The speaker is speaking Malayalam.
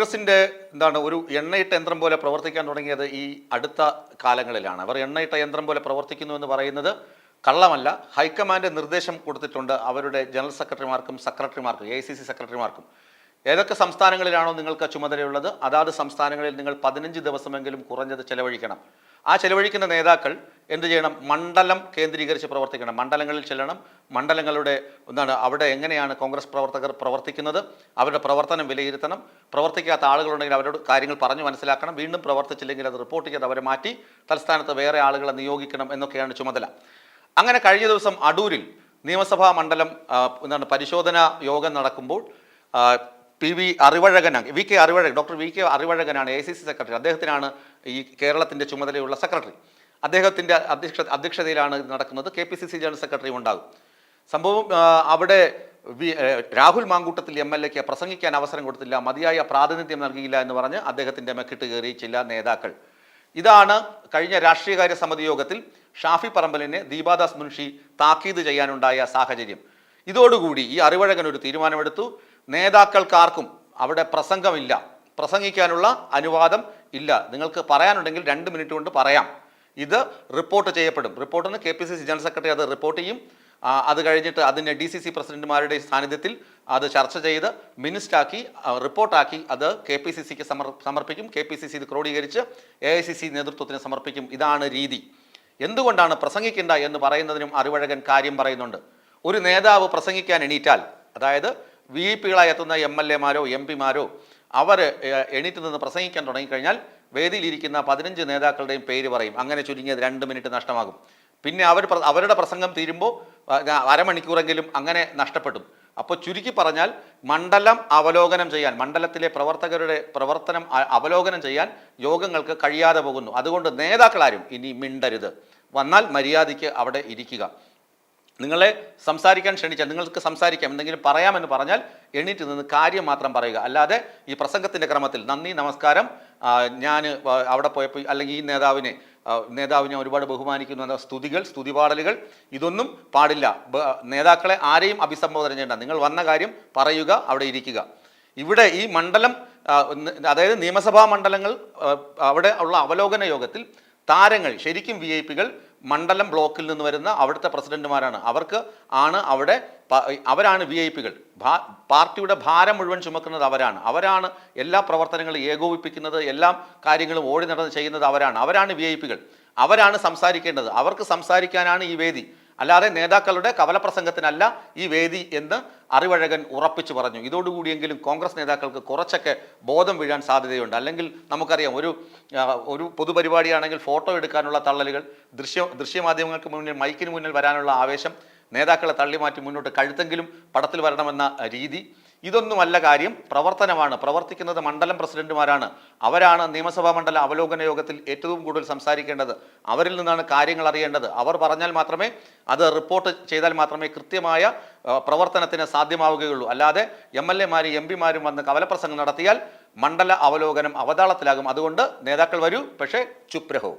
കോൺഗ്രസിന്റെ എന്താണ് ഒരു എണ്ണയിട്ട യന്ത്രം പോലെ പ്രവർത്തിക്കാൻ തുടങ്ങിയത് ഈ അടുത്ത കാലങ്ങളിലാണ്. അവർ എണ്ണയിട്ട യന്ത്രം പോലെ പ്രവർത്തിക്കുന്നു എന്ന് പറയുന്നത് കള്ളമല്ല. ഹൈക്കമാൻഡ് നിർദ്ദേശം കൊടുത്തിട്ടുണ്ട് അവരുടെ ജനറൽ സെക്രട്ടറിമാർക്കും സെക്രട്ടറിമാർക്കും എ സി സി സെക്രട്ടറിമാർക്കും. ഏതൊക്കെ സംസ്ഥാനങ്ങളിലാണോ നിങ്ങൾക്ക് ചുമതലയുള്ളത്? അതാത് സംസ്ഥാനങ്ങളിൽ നിങ്ങൾ പതിനഞ്ച് ദിവസമെങ്കിലും കുറഞ്ഞത് ചെലവഴിക്കണം. ആ ചെലവഴിക്കുന്ന നേതാക്കൾ എന്ത് ചെയ്യണം? മണ്ഡലം കേന്ദ്രീകരിച്ച് പ്രവർത്തിക്കണം. മണ്ഡലങ്ങളിൽ ചെല്ലണം. മണ്ഡലങ്ങളുടെ എന്താണ് അവിടെ എങ്ങനെയാണ് കോൺഗ്രസ് പ്രവർത്തകർ പ്രവർത്തിക്കുന്നത്? അവരുടെ പ്രവർത്തനം വിലയിരുത്തണം. പ്രവർത്തിക്കാത്ത ആളുകളുണ്ടെങ്കിൽ അവരോട് കാര്യങ്ങൾ പറഞ്ഞു മനസ്സിലാക്കണം. വീണ്ടും പ്രവർത്തിച്ചില്ലെങ്കിൽ അത് റിപ്പോർട്ട് ചെയ്ത് അവരെ മാറ്റി തലസ്ഥാനത്ത് വേറെ ആളുകളെ നിയോഗിക്കണം എന്നൊക്കെയാണ് ചുമതല. അങ്ങനെ കഴിഞ്ഞ ദിവസം അടൂരിൽ നിയമസഭാ മണ്ഡലം എന്താണ് പരിശോധനാ യോഗം നടക്കുമ്പോൾ P V അറിവഴകനാണ് V K Arivazhagan doctor V K അറിവഴകനാണ് A C C secretary അദ്ദേഹത്തിനാണ് ഈ കേരളത്തിന്റെ ചുമതലയുള്ള സെക്രട്ടറി അദ്ദേഹത്തിന്റെ അധ്യക്ഷ അധ്യക്ഷതയിലാണ് നടക്കുന്നത്. K P C C general secretary ഉണ്ടാകും. സംഭവം അവിടെ രാഹുൽ മാങ്കൂട്ടത്തിൽ എം എൽ എക്ക് പ്രസംഗിക്കാൻ അവസരം കൊടുത്തില്ല. മതിയായ പ്രാതിനിധ്യം നൽകിയില്ല എന്ന് പറഞ്ഞ് അദ്ദേഹത്തിന്റെ മെക്കിട്ട് കയറി ചില നേതാക്കൾ. ഇതാണ് കഴിഞ്ഞ രാഷ്ട്രീയകാര്യ സമിതി യോഗത്തിൽ ഷാഫി പറമ്പലിനെ ദീപാദാസ് മുൻഷി താക്കീത് ചെയ്യാനുണ്ടായ സാഹചര്യം. ഇതോടുകൂടി ഈ അറിവഴകൻ ഒരു തീരുമാനമെടുത്തു. നേതാക്കൾക്കാർക്കും അവിടെ പ്രസംഗമില്ല. പ്രസംഗിക്കാനുള്ള അനുവാദം ഇല്ല. നിങ്ങൾക്ക് പറയാനുണ്ടെങ്കിൽ രണ്ട് മിനിറ്റ് കൊണ്ട് പറയാം. ഇത് റിപ്പോർട്ട് ചെയ്യപ്പെടും. റിപ്പോർട്ടിന് K P C C general secretary അത് റിപ്പോർട്ട് ചെയ്യും. അത് കഴിഞ്ഞിട്ട് അതിനെ ഡി സി സി പ്രസിഡന്റുമാരുടെ സാന്നിധ്യത്തിൽ അത് ചർച്ച ചെയ്ത് മിനിസ്റ്റാക്കി റിപ്പോർട്ടാക്കി അത് കെ പി സി സിക്ക് സമർ സമർപ്പിക്കും. കെ പി സി സി ഇത് ക്രോഡീകരിച്ച് എ ഐ സി സി നേതൃത്വത്തിന് സമർപ്പിക്കും. ഇതാണ് രീതി. എന്തുകൊണ്ടാണ് പ്രസംഗിക്കേണ്ട എന്ന് പറയുന്നതിനും അറിവഴകൻ കാര്യം പറയുന്നുണ്ട്. ഒരു നേതാവ് പ്രസംഗിക്കാൻ എണീറ്റാൽ അതായത് വി ഐ പികളായി എത്തുന്ന എം എൽ എമാരോ എം പിമാരോ അവർ എണീറ്റ് നിന്ന് പ്രസംഗിക്കാൻ തുടങ്ങിക്കഴിഞ്ഞാൽ വേദിയിലിരിക്കുന്ന പതിനഞ്ച് നേതാക്കളുടെയും പേര് പറയും. അങ്ങനെ ചുരുങ്ങിയത് രണ്ട് മിനിറ്റ് നഷ്ടമാകും. പിന്നെ അവർ അവരുടെ പ്രസംഗം തീരുമ്പോൾ അരമണിക്കൂറെങ്കിലും അങ്ങനെ നഷ്ടപ്പെടും. അപ്പോൾ ചുരുക്കി പറഞ്ഞാൽ മണ്ഡലം അവലോകനം ചെയ്യാൻ മണ്ഡലത്തിലെ പ്രവർത്തകരുടെ പ്രവർത്തനം അവലോകനം ചെയ്യാൻ യോഗങ്ങൾക്ക് കഴിയാതെ പോകുന്നു. അതുകൊണ്ട് നേതാക്കളാരും ഇനി മിണ്ടരുത്. വന്നാൽ മര്യാദയ്ക്ക് അവിടെ ഇരിക്കുക. നിങ്ങളെ സംസാരിക്കാൻ ക്ഷണിച്ചാൽ നിങ്ങൾക്ക് സംസാരിക്കാം എന്തെങ്കിലും പറയാമെന്ന് പറഞ്ഞാൽ എണീറ്റ് നിന്ന് കാര്യം മാത്രം പറയുക. അല്ലാതെ ഈ പ്രസംഗത്തിന്റെ ക്രമത്തിൽ നന്ദി നമസ്കാരം ഞാൻ അവിടെ പോയപ്പോൾ അല്ലെങ്കിൽ ഈ നേതാവിനെ നേതാവിനെ ഒരുപാട് ബഹുമാനിക്കുന്നു എന്ന സ്തുതികൾ സ്തുതിപാടലുകൾ ഇതൊന്നും പാടില്ല. നേതാക്കളെ ആരെയും അഭിസംബോധന ചെയ്യേണ്ട. നിങ്ങൾ വന്ന കാര്യം പറയുക അവിടെ ഇരിക്കുക. ഇവിടെ ഈ മണ്ഡലം അതായത് നിയമസഭാ മണ്ഡലങ്ങൾ അവിടെ ഉള്ള അവലോകന യോഗത്തിൽ താരങ്ങൾ ശരിക്കും വി ഐ പികൾ മണ്ഡലം ബ്ലോക്കിൽ നിന്ന് വരുന്ന അവിടുത്തെ പ്രസിഡന്റുമാരാണ്. അവർക്ക് ആണ് അവിടെ അവരാണ് വി ഐ പികൾ പാർട്ടിയുടെ ഭാരം മുഴുവൻ ചുമക്കുന്നത് അവരാണ്. അവരാണ് എല്ലാ പ്രവർത്തനങ്ങളും ഏകോപിപ്പിക്കുന്നത് എല്ലാ കാര്യങ്ങളും ഓടി നടന്ന് ചെയ്യുന്നത് അവരാണ്. അവരാണ് വി ഐ പികൾ അവരാണ് സംസാരിക്കേണ്ടത്. അവർക്ക് സംസാരിക്കാനാണ് ഈ വേദി. അല്ലാതെ നേതാക്കളുടെ കവലപ്രസംഗത്തിനല്ല ഈ വേദി എന്ന് അറിവഴകൻ ഉറപ്പിച്ചു പറഞ്ഞു. ഇതോടുകൂടിയെങ്കിലും കോൺഗ്രസ് നേതാക്കൾക്ക് കുറച്ചൊക്കെ ബോധം വീഴാൻ സാധ്യതയുണ്ട്. അല്ലെങ്കിൽ നമുക്കറിയാം ഒരു ഒരു പൊതുപരിപാടിയാണെങ്കിൽ ഫോട്ടോ എടുക്കാനുള്ള തള്ളലുകൾ ദൃശ്യ ദൃശ്യമാധ്യമങ്ങൾക്ക് മുന്നിൽ മൈക്കിന് മുന്നിൽ വരാനുള്ള ആവേശം നേതാക്കളെ തള്ളിമാറ്റി മുന്നോട്ട് കഴുത്തെങ്കിലും പടത്തിൽ വരണമെന്ന രീതി ഇതൊന്നുമല്ല കാര്യം. പ്രവർത്തനമാണ്. പ്രവർത്തിക്കുന്നത് മണ്ഡലം പ്രസിഡന്റുമാരാണ്. അവരാണ് നിയമസഭാ മണ്ഡല അവലോകന യോഗത്തിൽ ഏറ്റവും കൂടുതൽ സംസാരിക്കേണ്ടത്. അവരിൽ നിന്നാണ് കാര്യങ്ങൾ അറിയേണ്ടത്. അവർ പറഞ്ഞാൽ മാത്രമേ അത് റിപ്പോർട്ട് ചെയ്താൽ മാത്രമേ കൃത്യമായ പ്രവർത്തനത്തിന് സാധ്യമാവുകയുള്ളൂ. അല്ലാതെ എം എൽ എമാരും എം പിമാരും വന്ന് കവലപ്രസംഗം നടത്തിയാൽ മണ്ഡല അവലോകനം അവതാളത്തിലാകും. അതുകൊണ്ട് നേതാക്കൾ വരൂ. പക്ഷേ ചുപ്രഹോ.